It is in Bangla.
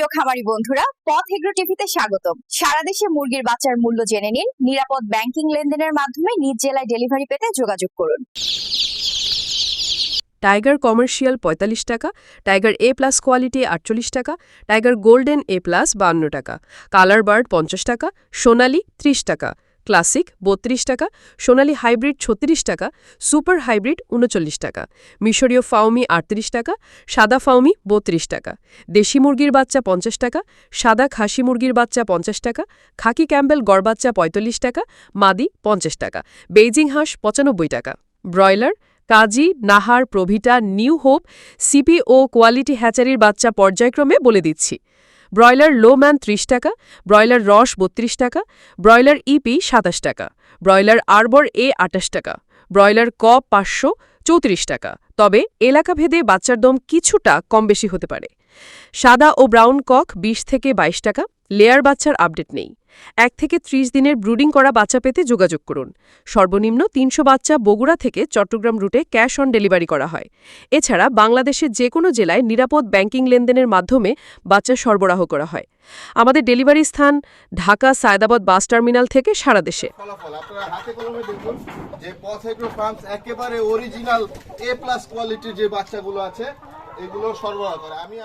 প্রিয় খামারি বন্ধুরা, পথ এগ্রো টিভিতে স্বাগতম। সারা দেশে মুরগির বাচ্চার মূল্য জেনে নিন। নিরাপদ ব্যাংকিং লেনদেনের মাধ্যমে নিজ জেলায় ডেলিভারি পেতে যোগাযোগ করুন। টাইগার কমার্শিয়াল পঁয়তাল্লিশ টাকা, টাইগার এ প্লাস কোয়ালিটি আটচল্লিশ টাকা, টাইগার গোল্ডেন এ প্লাস বান্ন টাকা, কালার বার্ড পঞ্চাশ টাকা, সোনালি ত্রিশ টাকা। ক্লাসিক বত্রিশ টাকা, সোনালি হাইব্রিড ছত্রিশ টাকা, সুপার হাইব্রিড উনচল্লিশ টাকা, মিশরীয় ফাউমি আটত্রিশ টাকা, সাদা ফাউমি বত্রিশ টাকা, দেশি মুরগির বাচ্চা পঞ্চাশ টাকা, সাদা খাসি মুরগির বাচ্চা পঞ্চাশ টাকা, খাকি ক্যাম্বেল গড় বাচ্চা পঁয়তাল্লিশ টাকা, মাদি পঞ্চাশ টাকা, বেইজিং হাঁস পঁচানব্বই টাকা, broiler, Kazi, Nahar, Provita, New Hope, CPO quality হ্যাচারির বাচ্চা পর্যায়ক্রমে বলে দিচ্ছি। ব্রয়লার লো ম্যান ত্রিশ টাকা, ব্রয়লার রস বত্রিশ টাকা, ব্রয়লার ইপি সাতাশ টাকা, ব্রয়লার আরবর এ আটাশ টাকা, ব্রয়লার ক পাঁচশো চৌত্রিশ টাকা। তবে এলাকাভেদে বাচ্চার দম কিছুটা কম বেশি হতে পারে। সাদা ও ব্রাউন কক ২০ থেকে ২২ টাকা লেয়ার বাচ্চার আপডেট নেই। এক থেকে ত্রিশ দিনের ব্রুডিং করা বাচ্চা পেতে যোগাযোগ করুন। সর্বনিম্ন তিনশো বাচ্চা বগুড়া থেকে চট্টগ্রাম রুটে ক্যাশ অন ডেলিভারি করা হয়। এছাড়া বাংলাদেশের যে কোনো জেলায় নিরাপদ ব্যাংকিং লেনদেনের মাধ্যমে বাচ্চা সরবরাহ করা হয়। আমাদের ডেলিভারি স্থান ঢাকা সায়দাবাদ বাস টার্মিনাল থেকে সারা দেশে। এগুলো সরবরাহ করে। আমি